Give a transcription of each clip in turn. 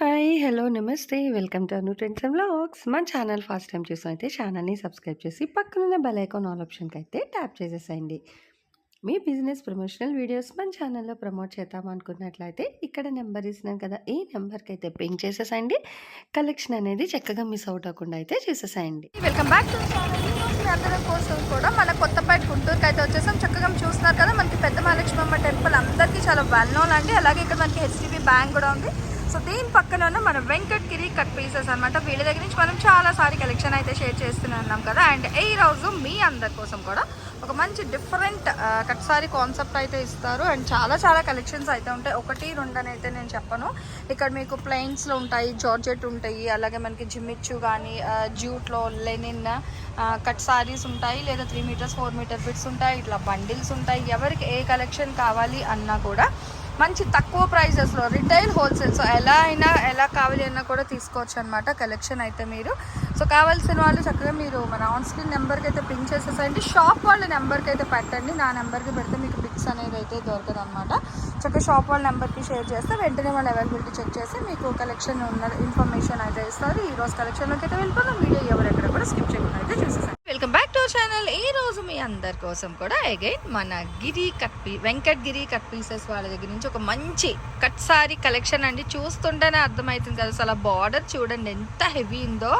Hi! Hello! నమస్తే. Welcome to Anu trends and blogs మన channel first time చూసాం అయితే ఛానల్‌ని సబ్స్క్రైబ్ చేసి పక్కనున్న బెల్ ఐకాన్ ఆల్ అయితే ట్యాప్ చేసేసేయండి. మీ బిజినెస్ ప్రమోషనల్ వీడియోస్ మన ఛానల్‌లో ప్రమోట్ చేద్దాం అనుకున్నట్లయితే ఇక్కడ నెంబర్ ఇస్తున్నాను కదా! ఈ నెంబర్కి అయితే పింక్ చేసేసేయండి. కలెక్షన్ అనేది చక్కగా మిస్ అవుట్ అవ్వకుండా అయితే చేసేసేయండి వెల్కమ్ బ్యాక్ టు ఛానల్ కోసం కూడా మన కొత్తపేట గుంటూరుకి అయితే వచ్చేసాం చక్కగా చూస్తున్నారు కదా మనకి పెద్ద మహాలక్ష్మమ్మ టెంపుల్ అందరికీ చాలా వెల్ నోన్ అండి అలాగే ఇక్కడ మనకి హెచ్డిబి బ్యాంక్ కూడా ఉంది సో దీని పక్కన ఉన్న మన వెంకట్గిరి కట్ పీసెస్ అనమాట వీళ్ళ దగ్గర నుంచి మనం చాలా సారి కలెక్షన్ అయితే షేర్ చేస్తున్నాం కదా. అండ్ ఈ రోజు మీ అందరి కోసం కూడా ఒక మంచి డిఫరెంట్ కట్ సారీ కాన్సెప్ట్ అయితే ఇస్తారు. అండ్ చాలా చాలా కలెక్షన్స్ అయితే ఉంటాయి. ఒకటి రెండు అని అయితే నేను చెప్పను. ఇక్కడ మీకు ప్లెయిన్స్లో ఉంటాయి జార్జెట్ ఉంటాయి అలాగే మనకి జిమ్మిచ్చు కానీ జ్యూట్లో లెనిన్ కట్ సారీస్ ఉంటాయి లేదా three metres four metre fits ఉంటాయి ఇట్లా బండిల్స్ ఉంటాయి. ఎవరికి ఏ కలెక్షన్ కావాలి అన్నా కూడా మంచి తక్కువ ప్రైజెస్లో రిటైల్ హోల్సేల్ సో ఎలా అయినా ఎలా కావాలి అయినా కూడా తీసుకోవచ్చు అనమాట కలెక్షన్ అయితే మీరు. సో కావాల్సిన వాళ్ళు చక్కగా మీరు మన ఆన్ స్క్రీన్ నెంబర్కి అయితే పిన్ చేసేసండి షాప్ వాళ్ళ నెంబర్కి అయితే పెట్టండి. నా నెంబర్కి పెడితే మీకు పిక్స్ అనేది అయితే దొరకదు అనమాట చక్కగా షాప్ వాళ్ళ నెంబర్కి షేర్ చేస్తే వెంటనే వాళ్ళ అవైలబిలిటీ చెక్ చేసి మీకు కలెక్షన్ ఉన్న ఇన్ఫర్మేషన్ అయితే ఇస్తారు. ఈరోజు కలెక్షన్లోకి అయితే వెళ్ళిపోతాం వీడియో ఎవరెక్కడ కూడా స్కిప్ చేయకుండా అయితే చూసేసాను వెల్కమ్ బ్యాక్ టు ఛానల్ ఈ రోజు మీ అందరి కోసం కూడా అగైన్ మన గిరి కట్ పీ వెంకట్ గిరి కట్ పీసెస్ వాళ్ళ దగ్గర నుంచి ఒక మంచి కట్ సారీ కలెక్షన్ అండి. చూస్తుంటేనే అర్థమవుతుంది కదా అసలు బార్డర్ చూడండి ఎంత హెవీ ఉందో.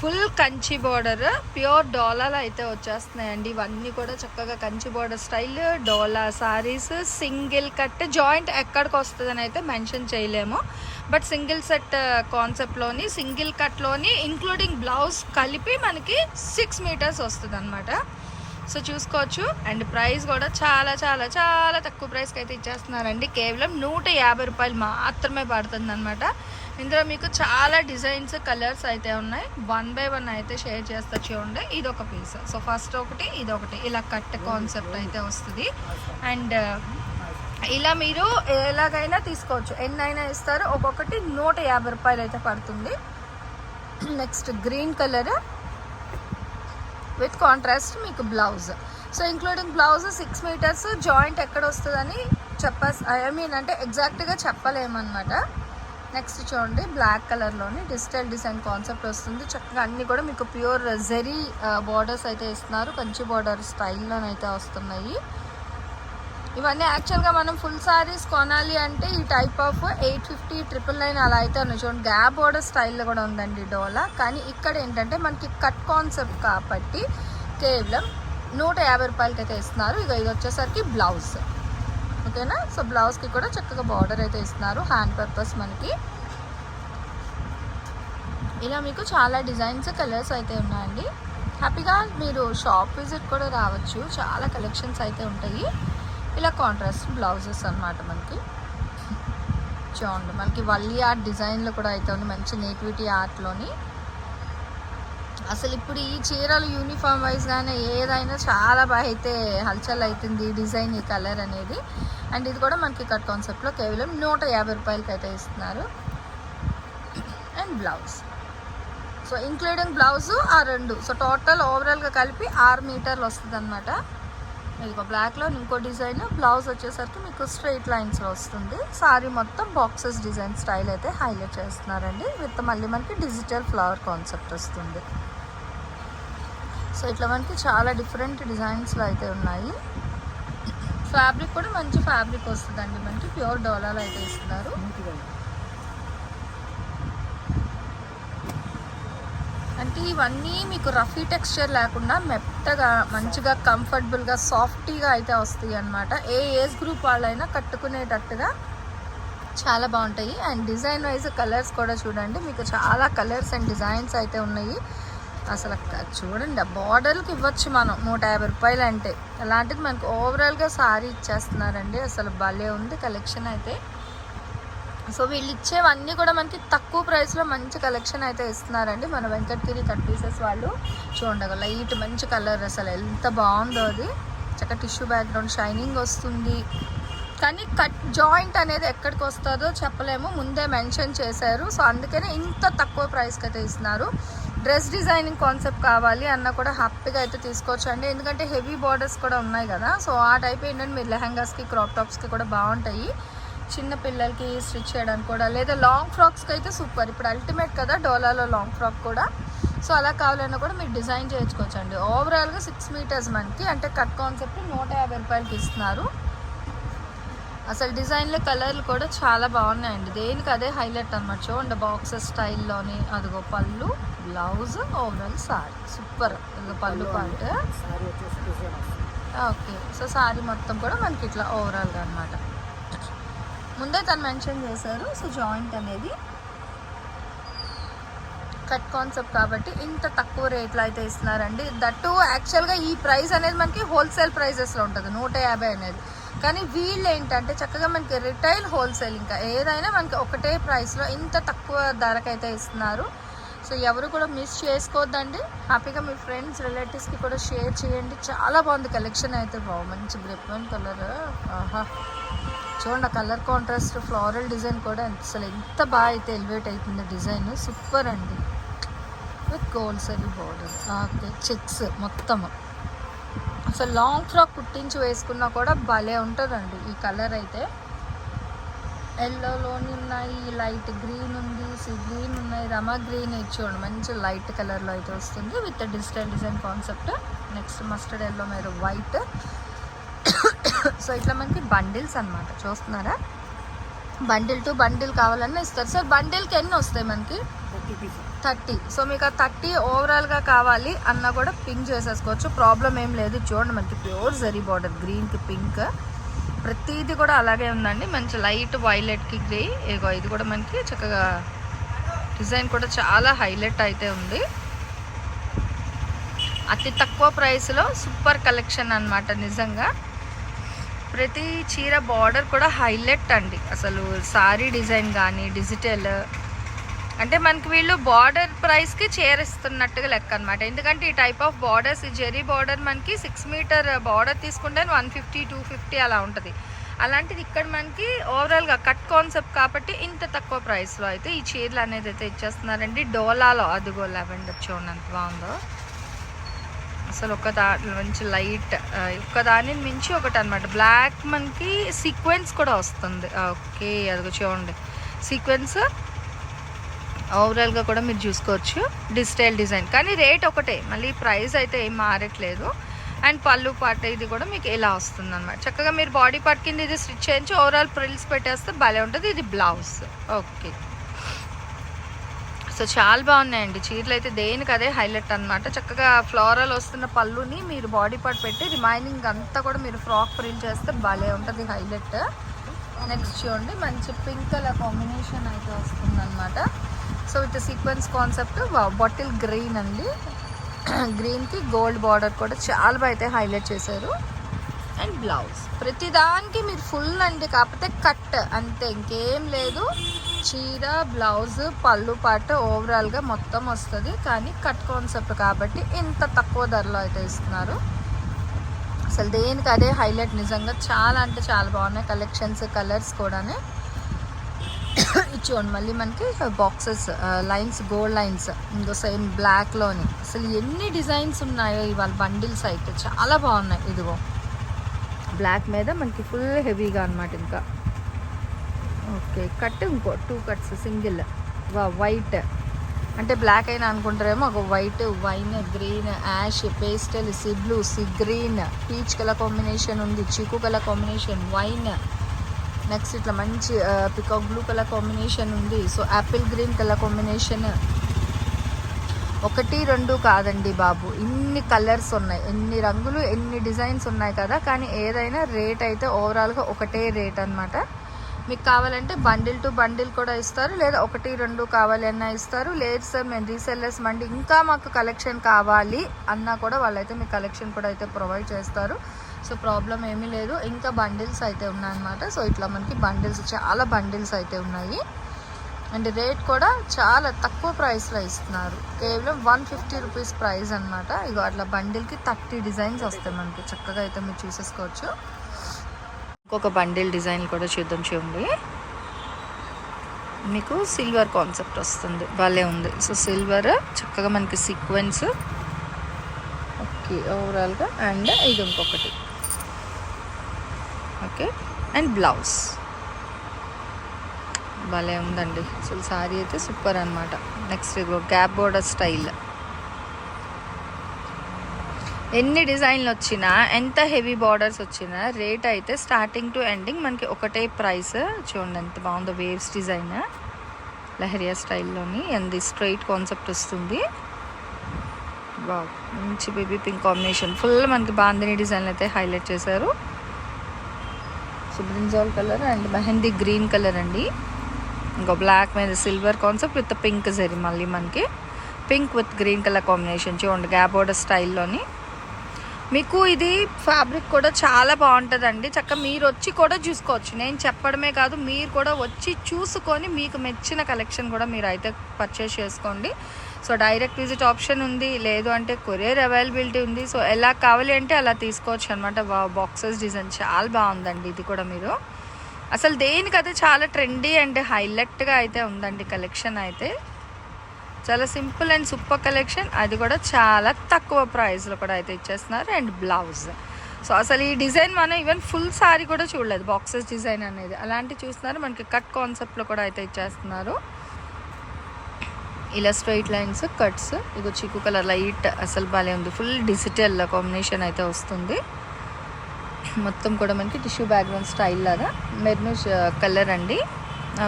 ఫుల్ కంచి బార్డర్ ప్యూర్ డోలాలు అయితే వచ్చేస్తున్నాయండి. ఇవన్నీ కూడా చక్కగా Kanchi border style Dola saris single cut joint ఎక్కడికి వస్తుందని అయితే మెన్షన్ చేయలేము. బట్ సింగిల్ సెట్ కాన్సెప్ట్లోని సింగిల్ కట్లోని ఇంక్లూడింగ్ బ్లౌజ్ కలిపి మనకి సిక్స్ మీటర్స్ వస్తుంది అనమాట సో చూసుకోవచ్చు. అండ్ ప్రైస్ కూడా చాలా చాలా చాలా తక్కువ ప్రైస్కి అయితే ఇచ్చేస్తున్నారండి. కేవలం నూట యాభై రూపాయలు మాత్రమే పడుతుంది అనమాట ఇందులో మీకు చాలా డిజైన్స్ కలర్స్ అయితే ఉన్నాయి. వన్ బై వన్ అయితే షేర్ చేస్తా చూడండి. ఇది ఒక పీస్. సో ఫస్ట్ ఒకటి ఇది ఒకటి ఇలా కట్ కాన్సెప్ట్ అయితే వస్తుంది. అండ్ ఇలా మీరు ఎలాగైనా తీసుకోవచ్చు. ఎన్నైనా ఇస్తారు. ఒక్కొక్కటి నూట యాభై రూపాయలు అయితే పడుతుంది. Next green colour. With contrast మీకు blouse. So including blouse six metres joint ఎక్కడ వస్తుందని చెప్ప ఐ మీన్ అంటే ఎగ్జాక్ట్గా చెప్పలేమన్నమాట. నెక్స్ట్ చూడండి బ్లాక్ కలర్లోని డిజిటల్ డిజైన్ కాన్సెప్ట్ వస్తుంది. చక్కగా అన్నీ కూడా మీకు ప్యూర్ జెరీ బార్డర్స్ అయితే ఇస్తున్నారు. కంచి బార్డర్ స్టైల్లోనైతే వస్తున్నాయి. ఇవన్నీ యాక్చువల్గా మనం ఫుల్ సారీస్ కొనాలి అంటే ఈ type of eight fifty triple nine అలా అయితే ఉన్నాయి. చూడండి గ్యాప్ బోర్డర్ స్టైల్లో కూడా ఉందండి డోలా. కానీ ఇక్కడ ఏంటంటే మనకి కట్ కాన్సెప్ట్ కాబట్టి కేవలం నూట యాభై రూపాయలకి అయితే ఇస్తున్నారు. ఇక ఇది వచ్చేసరికి బ్లౌజ్ ఓకేనా? సో బ్లౌజ్కి కూడా చక్కగా బార్డర్ అయితే ఇస్తున్నారు. హ్యాండ్ పర్పస్ మనకి. ఇలా మీకు చాలా డిజైన్స్ కలర్స్ అయితే ఉన్నాయండి. హ్యాపీగా మీరు షాప్ విజిట్ కూడా రావచ్చు. చాలా కలెక్షన్స్ అయితే ఉంటాయి. ఇలా కాంట్రాస్ట్ బ్లౌజెస్ అనమాట మనకి. చూడండి మనకి వల్లి ఆర్ట్ డిజైన్లో కూడా అయితే ఉంది మంచి నేటివిటీ ఆర్ట్లోని అసలు ఇప్పుడు ఈ చీరలు యూనిఫామ్ వైజ్గానే ఏదైనా చాలా బాగా అయితే హల్చల్ అవుతుంది ఈ డిజైన్ ఈ కలర్ అనేది. అండ్ ఇది కూడా మనకి కట్ కాన్సెప్ట్లో కేవలం నూట యాభై రూపాయలకి అయితే ఇస్తున్నారు. And blouse so including blouse ఆ రెండు. సో టోటల్ ఓవరాల్గా కలిపి ఆరు మీటర్లు వస్తుంది అనమాట మీకు బ్లాక్లో ఇంకో డిజైన్ బ్లౌజ్ వచ్చేసరికి మీకు స్ట్రైట్ లైన్స్లో వస్తుంది. సారీ మొత్తం బాక్సెస్ డిజైన్ స్టైల్ అయితే హైలైట్ చేస్తున్నారండి. విత్ మళ్ళీ మనకి డిజిటల్ ఫ్లవర్ కాన్సెప్ట్ వస్తుంది. సో ఇట్లా మనకి చాలా డిఫరెంట్ డిజైన్స్లో అయితే ఉన్నాయి. ఫ్యాబ్రిక్ కూడా మంచి ఫ్యాబ్రిక్ వస్తుందండి. మనకి ప్యూర్ డోలాలో అయితే ఇస్తున్నారు. అంటే ఇవన్నీ మీకు రఫీ టెక్స్చర్ లేకుండా మెత్తగా మంచిగా కంఫర్టబుల్గా సాఫ్టీగా అయితే వస్తాయి అనమాట ఏ ఏజ్ గ్రూప్ వాళ్ళైనా కట్టుకునేటట్టుగా చాలా బాగుంటాయి. అండ్ డిజైన్ వైజ్ కలర్స్ కూడా చూడండి. మీకు చాలా కలర్స్ అండ్ డిజైన్స్ అయితే ఉన్నాయి. అసలు చూడండి బార్డర్కి ఇవ్వచ్చు మనం నూట యాభై రూపాయలు అంటే. అలాంటిది మనకు ఓవరాల్గా సారీ ఇచ్చేస్తున్నారండి. అసలు భలే ఉంది కలెక్షన్ అయితే. సో వీళ్ళు ఇచ్చేవన్నీ కూడా మనకి తక్కువ ప్రైస్లో మంచి కలెక్షన్ అయితే ఇస్తున్నారండి. మన వెంకటగిరి కట్ పీసెస్ వాళ్ళు చూడండి లైట్ మంచి కలర్ అసలు ఎంత బాగుందో అది. చక్క టిష్యూ బ్యాక్గ్రౌండ్ షైనింగ్ వస్తుంది. కానీ కట్ జాయింట్ అనేది ఎక్కడికి వస్తుందో చెప్పలేము. ముందే మెన్షన్ చేశారు. సో అందుకనే ఇంత తక్కువ ప్రైస్కి అయితే ఇస్తున్నారు. డ్రెస్ డిజైనింగ్ కాన్సెప్ట్ కావాలి అన్న కూడా హ్యాపీగా అయితే తీసుకోవచ్చు అండి ఎందుకంటే హెవీ బార్డర్స్ కూడా ఉన్నాయి కదా. సో ఆ టైప్ ఏంటంటే మీరు లెహంగాస్కి క్రాప్ టాప్స్కి కూడా బాగుంటాయి. చిన్న పిల్లలకి స్టిచ్ చేయడానికి కూడా లేదా లాంగ్ ఫ్రాక్స్కి అయితే సూపర్ ఇప్పుడు అల్టిమేట్ కదా డోలాలో లాంగ్ ఫ్రాక్ కూడా. సో అలా కావాలన్నా కూడా మీరు డిజైన్ చేయించుకోవచ్చు అండి ఓవరాల్గా సిక్స్ మీటర్స్ మనకి అంటే కట్ కాన్సెప్ట్ నూట యాభై రూపాయలకి ఇస్తున్నారు. అసలు డిజైన్లు కలర్లు కూడా చాలా బాగున్నాయండి. దేనికి అదే హైలైట్ అనమాట చూడండి బాక్సెస్ స్టైల్లోని అదిగో పళ్ళు బ్లౌజ్ ఓవరాల్ సారీ సూపర్ ఇదిగో పళ్ళు వస్తుంది. ఓకే సో సారీ మొత్తం కూడా మనకి ఇట్లా ఓవరాల్గా అనమాట ముందే తను మెన్షన్ చేశారు సో జాయింట్ అనేది కట్ కాన్సెప్ట్ కాబట్టి ఇంత తక్కువ రేట్లో అయితే ఇస్తున్నారండి. దట్టు యాక్చువల్గా ఈ ప్రైస్ అనేది మనకి హోల్సేల్ ప్రైజెస్లో ఉంటుంది నూట యాభై అనేది. కానీ వీళ్ళు ఏంటంటే చక్కగా మనకి రిటైల్ హోల్సేల్ ఇంకా ఏదైనా మనకి ఒకటే ప్రైస్లో ఇంత తక్కువ ధరకైతే ఇస్తున్నారు. సో ఎవరు కూడా మిస్ చేసుకోవద్దండి. హ్యాపీగా మీ ఫ్రెండ్స్ రిలేటివ్స్కి కూడా షేర్ చేయండి. చాలా బాగుంది కలెక్షన్ అయితే. బాగు మంచి బ్రెప్మెన్ కలర్ ఆహా. చూడండి ఆ కలర్ కాంట్రాస్ట్ ఫ్లోరల్ డిజైన్ కూడా అసలు ఎంత బాగా అయితే ఎలివేట్ అవుతుంది డిజైన్ సూపర్ అండి. With gold zari border okay checks మొత్తం అసలు లాంగ్ ఫ్రాక్ కుట్టించి వేసుకున్నా కూడా భలే ఉంటుందండి ఈ కలర్ అయితే. ఎల్లోలోని ఉన్నాయి లైట్ గ్రీన్ ఉంది సి గ్రీన్ ఉన్నాయి రమా గ్రీన్ చూడండి మంచి లైట్ కలర్లో అయితే వస్తుంది. With digital design concept next mustard yellow మీరు వైట్ సో ఇట్లా మనకి బండిల్స్ అన్నమాట. చూస్తున్నారా? బండిల్ టు బండిల్ కావాలన్నా ఇస్తారు. సార్ బండిల్కి ఎన్ని వస్తాయి మనకి? థర్టీ సో మీకు ఆ థర్టీ ఓవరాల్గా కావాలి అన్నా కూడా పింక్ చేసేసుకోవచ్చు. ప్రాబ్లం ఏం లేదు. చూడండి మనకి ప్యూర్ జరీ బార్డర్. గ్రీన్కి పింక్. ప్రతిదీ కూడా అలాగే ఉందండి. మంచి లైట్ వైలెట్కి గ్రే. ఇగో ఇది కూడా మనకి చక్కగా డిజైన్ కూడా చాలా హైలైట్ అయితే ఉంది. అతి తక్కువ ప్రైస్లో సూపర్ కలెక్షన్ అన్నమాట నిజంగా. ప్రతి చీర బార్డర్ కూడా హైలైట్ అండి. అసలు సారీ డిజైన్ కానీ డిజిటల్ అంటే మనకి వీళ్ళు బార్డర్ ప్రైస్కి చేరిస్తున్నట్టుగా లెక్క అనమాట ఎందుకంటే ఈ టైప్ ఆఫ్ బార్డర్స్ ఈ జెరీ బార్డర్ మనకి సిక్స్ మీటర్ బార్డర్ తీసుకుంటే వన్ ఫిఫ్టీ టూ ఫిఫ్టీ అలా ఉంటుంది. అలాంటిది ఇక్కడ మనకి ఓవరాల్గా కట్ కాన్సెప్ట్ కాబట్టి ఇంత తక్కువ ప్రైస్లో అయితే ఈ చీరలు అనేది అయితే ఇచ్చేస్తున్నారండి. డోలాలో అదిగో లెవెండర్ చూడండి ఎంత బాగుందో. అసలు ఒక దా మంచి లైట్ ఒక్క మించి ఒకటి అనమాట బ్లాక్ మనకి సీక్వెన్స్ కూడా వస్తుంది. ఓకే అది చూడండి. సీక్వెన్స్ ఓవరాల్గా కూడా మీరు చూసుకోవచ్చు. Digital design. కానీ రేట్ ఒకటే. మళ్ళీ ప్రైస్ అయితే ఏం మారట్లేదు. అండ్ పళ్ళు పార్ట్ ఇది కూడా మీకు ఇలా వస్తుంది అనమాట చక్కగా మీరు బాడీ పార్ట్ కింద ఇది స్టిచ్ చేయించి ఓవరాల్ ప్రిల్స్ పెట్టేస్తే భలే ఉంటుంది. ఇది బ్లౌజ్. ఓకే. సో చాలా బాగున్నాయండి. చీరలు అయితే దేనికి అదే హైలైట్ అనమాట చక్కగా ఫ్లోరల్ వస్తున్న పళ్ళుని మీరు బాడీ పార్ట్ పెట్టి రిమైనింగ్ అంతా కూడా మీరు ఫ్రాక్ ప్రింట్ చేస్తే భలే ఉంటుంది హైలైట్ నెక్స్ట్ చూడండి మంచి పింక్ కలర్ కాంబినేషన్ అయితే వస్తుంది అనమాట so with sequence concept bottle green అండి. గ్రీన్కి గోల్డ్ బార్డర్ కూడా చాలా బాగా అయితే హైలైట్ చేశారు. అండ్ బ్లౌజ్ ప్రతిదానికి మీరు ఫుల్ అండి కాకపోతే కట్ అంతే ఇంకేం లేదు. చీర బ్లౌజ్ పళ్ళు పాట ఓవరాల్గా మొత్తం వస్తుంది. కానీ కట్ కాన్సెప్ట్ కాబట్టి ఇంత తక్కువ ధరలో అయితే ఇస్తున్నారు. అసలు దేనికి అదే హైలైట్ నిజంగా చాలా అంటే చాలా బాగున్నాయి. కలెక్షన్స్ కలర్స్ కూడానే. ఇచ్చుకోండి మళ్ళీ మనకి బాక్సెస్ లైన్స్ గోల్డ్ లైన్స్ ఇంకో సేమ్ బ్లాక్లోని అసలు ఎన్ని డిజైన్స్ ఉన్నాయో ఇవాళ బండిల్స్ అయితే చాలా బాగున్నాయి. ఇదిగో బ్లాక్ మీద మనకి ఫుల్ హెవీగా అనమాట ఇంకా. ఓకే కట్ ఇంకో టూ కట్స్ సింగిల్ వా వైట్ అంటే బ్లాక్ అయినా అనుకుంటారేమో ఒక white wine green ash pastel sea blue sea green peach colour combination ఉంది చిక్కు కలర్ కాంబినేషన్ వైన్ నెక్స్ట్ ఇట్లా మంచి పికాక్ బ్లూ కలర్ కాంబినేషన్ ఉంది. So apple green colour combination ఒకటి రెండు కాదండి బాబు. ఇన్ని కలర్స్ ఉన్నాయి. ఎన్ని రంగులు ఎన్ని డిజైన్స్ ఉన్నాయి కదా. కానీ ఏదైనా రేట్ అయితే ఓవరాల్గా ఒకటే రేట్ అన్నమాట. మీకు కావాలంటే బండిల్ టు బండిల్ కూడా ఇస్తారు లేదా ఒకటి రెండు కావాలి అన్నా ఇస్తారు. లేదు సార్ మేము రీసెల్లర్స్ మండి ఇంకా మాకు కలెక్షన్ కావాలి అన్నా కూడా వాళ్ళైతే మీకు కలెక్షన్ కూడా అయితే ప్రొవైడ్ చేస్తారు. సో ప్రాబ్లం ఏమీ లేదు. ఇంకా బండిల్స్ అయితే ఉన్నాయన్నమాట. సో ఇట్లా మనకి బండిల్స్ చాలా బండిల్స్ అయితే ఉన్నాయి. అండ్ రేట్ కూడా చాలా తక్కువ ప్రైస్లో ఇస్తున్నారు. కేవలం వన్ ఫిఫ్టీ రూపీస్ ప్రైస్ అనమాట ఇగో అట్లా బండిల్కి థర్టీ డిజైన్స్ వస్తాయి మనకి. చక్కగా అయితే మీరు చూసేసుకోవచ్చు. ఇంకొక బండిల్ డిజైన్ కూడా చూద్దాం చూడండి. మీకు సిల్వర్ కాన్సెప్ట్ వస్తుంది. భలే ఉంది. సో సిల్వర్ చక్కగా మనకి సీక్వెన్స్. ఓకే ఓవరాల్గా అండ్ ఇది ఇంకొకటి. Okay and blouse. భలే ఉందండి. అసలు శారీ అయితే సూపర్ అనమాట నెక్స్ట్ ఇదిగో గ్యాప్ బోర్డర్ స్టైల్. ఎన్ని డిజైన్లు వచ్చినా ఎంత హెవీ బార్డర్స్ వచ్చినా రేట్ అయితే స్టార్టింగ్ టు ఎండింగ్ మనకి ఒకటే ప్రైస్. చూడండి ఎంత బాగుందో వేవ్స్ డిజైన్. లహరియా స్టైల్లోని అండ్ స్ట్రైట్ కాన్సెప్ట్ వస్తుంది. బా మంచి బేబీ పింక్ కాంబినేషన్. ఫుల్ మనకి బాందిని డిజైన్లు అయితే హైలైట్ చేశారు. So brinjal colour and mehndi green colour అండి. ఇంకో బ్లాక్ మీద silver concept with pink zari మళ్ళీ మనకి. Pink with green colour combination. చూడండి గ్యాప్ బోర్డర్ స్టైల్లోని. మీకు ఇది ఫ్యాబ్రిక్ కూడా చాలా బాగుంటుందండి. చక్కగా మీరు వచ్చి కూడా చూసుకోవచ్చు. నేను చెప్పడమే కాదు మీరు కూడా వచ్చి చూసుకొని మీకు మెచ్చిన కలెక్షన్ కూడా మీరు అయితే పర్చేస్ చేసుకోండి. సో డైరెక్ట్ విజిట్ ఆప్షన్ ఉంది. లేదు అంటే కొరియర్ అవైలబిలిటీ ఉంది. సో ఎలా కావాలి అంటే అలా తీసుకోవచ్చు అనమాట బాక్సెస్ డిజైన్ చాలా బాగుందండి ఇది కూడా మీరు. అసలు దేనికైతే చాలా ట్రెండీ అండ్ హైలైట్గా అయితే ఉందండి కలెక్షన్ అయితే. చాలా సింపుల్ అండ్ సూపర్ కలెక్షన్. అది కూడా చాలా తక్కువ ప్రైస్లో కూడా అయితే ఇచ్చేస్తున్నారు. And blouse. సో అసలు ఈ డిజైన్ మనం ఈవెన్ ఫుల్ సారీ కూడా చూడలేదు. బాక్సెస్ డిజైన్ అనేది. అలాంటి చూస్తున్నారు. మనకి కట్ కాన్సెప్ట్లో కూడా అయితే ఇచ్చేస్తున్నారు. ఇలా స్ట్రైట్ లైన్స్ కట్స్. ఇగో చిక్కు కలర్ లైట్. అసలు భలే ఉంది. ఫుల్ డిజిటల్ కాంబినేషన్ అయితే వస్తుంది. మొత్తం కూడా మనకి టిష్యూ బ్యాక్గ్రౌండ్ స్టైల్ లాగా. మెర్నూజ్ కలర్ అండి.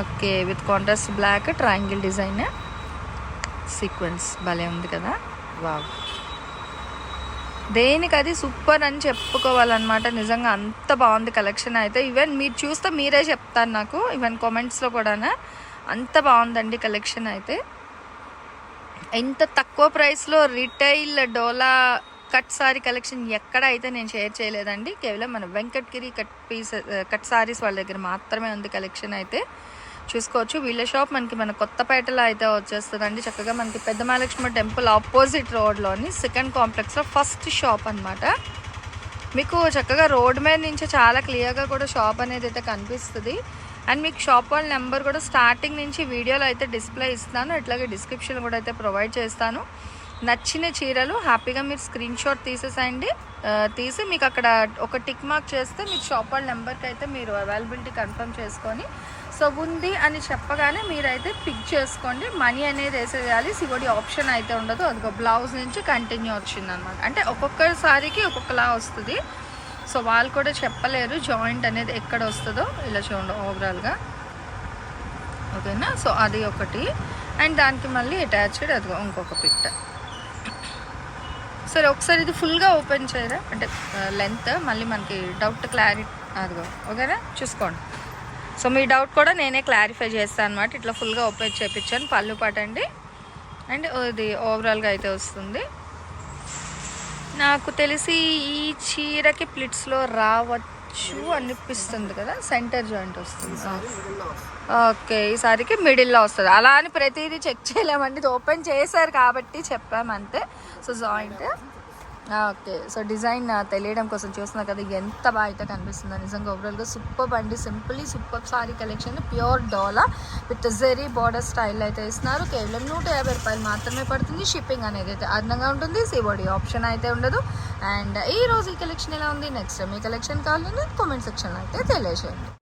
Okay. With contrast black triangle design. Sequence భలే ఉంది కదా? వావ్. దేనికి అది సూపర్ అని చెప్పుకోవాలన్నమాట. నిజంగా అంత బాగుంది కలెక్షన్ అయితే. ఈవెన్ మీరు చూస్తే మీరే చెప్తారు నాకు. ఈవెన్ కామెంట్స్లో కూడా అంత బాగుందండి కలెక్షన్ అయితే. ఎంత తక్కువ ప్రైస్లో retail Dola cut sari collection ఎక్కడ అయితే నేను షేర్ చేయలేదండి. కేవలం మన Venkatgiri cut piece cut saris వాళ్ళ దగ్గర మాత్రమే ఉంది కలెక్షన్ అయితే. చూసుకోవచ్చు. వీళ్ళ షాప్ మనకి మన కొత్తపేటలో అయితే వచ్చేస్తుందండి. చక్కగా మనకి పెద్ద మహాలక్ష్మి టెంపుల్ ఆపోజిట్ రోడ్లోని సెకండ్ కాంప్లెక్స్లో ఫస్ట్ షాప్ అన్నమాట. మీకు చక్కగా రోడ్ మీద నుంచి చాలా క్లియర్గా కూడా షాప్ అనేది అయితే కనిపిస్తుంది. అండ్ మీకు షాప్ వాళ్ళ నెంబర్ కూడా స్టార్టింగ్ నుంచి వీడియోలో అయితే డిస్ప్లే ఇస్తాను అట్లాగే డిస్క్రిప్షన్ కూడా అయితే ప్రొవైడ్ చేస్తాను. నచ్చిన చీరలు హ్యాపీగా మీరు స్క్రీన్ షాట్ తీసేసేయండి. తీసి మీకు అక్కడ ఒక టిక్ మార్క్ చేస్తే మీకు షాప్ వాళ్ళ నెంబర్కి అయితే మీరు అవైలబిలిటీ కన్ఫర్మ్ చేసుకొని సో ఉంది అని చెప్పగానే మీరైతే పిక్ చేసుకోండి. మనీ అనేది వేసేయాలి. సిగోడి ఆప్షన్ అయితే ఉండదు. అదిగో బ్లౌజ్ నుంచి కంటిన్యూ వచ్చింది అనమాట అంటే ఒక్కొక్కసారికి ఒక్కొక్కలా వస్తుంది. సో వాళ్ళు కూడా చెప్పలేరు జాయింట్ అనేది ఎక్కడ వస్తుందో. ఇలా చూడండి ఓవరాల్గా ఓకేనా? సో అది ఒకటి. అండ్ దానికి మళ్ళీ అటాచ్డ్ అదిగో ఇంకొక పిట్ సరే ఒకసారి ఇది ఫుల్గా ఓపెన్ చేయరా? అంటే uh, లెంత్ మళ్ళీ మనకి డౌట్ క్లారిటీ అదిగో. ఓకేనా? చూసుకోండి. సో మీ డౌట్ కూడా నేనే క్లారిఫై చేస్తాను అనమాట ఇట్లా ఫుల్గా ఓపెన్ చేయించాను పళ్ళు పట్టండి అండ్ ఇది ఓవరాల్గా అయితే వస్తుంది. నాకు తెలిసి ఈ చీరకి ప్లిట్స్లో రావచ్చు అనిపిస్తుంది కదా? సెంటర్ జాయింట్ వస్తుంది. ఓకే ఈసారికి మిడిల్లో వస్తుంది. అలా అని ప్రతిదీ చెక్ చేయలేమండి. ఇది ఓపెన్ చేశారు కాబట్టి చెప్పామంతే. So joint okay. So design తెలియడం కోసం చూస్తున్నా కదా ఎంత బాగా అయితే కనిపిస్తుందో. నిజంగా ఓవరాల్గా సూపర్ అండి simply super sari collection. Pure Dola with zari border style అయితే ఇస్తున్నారు. కేవలం నూట యాభై రూపాయలు మాత్రమే పడుతుంది. షిప్పింగ్ అనేది అయితే అదనంగా ఉంటుంది. సిబోడి ఆప్షన్ అయితే ఉండదు. అండ్ ఈ రోజు ఈ కలెక్షన్ ఎలా ఉంది? నెక్స్ట్ మీ కలెక్షన్ కావాలని కామెంట్ సెక్షన్లో అయితే తెలియజేయండి.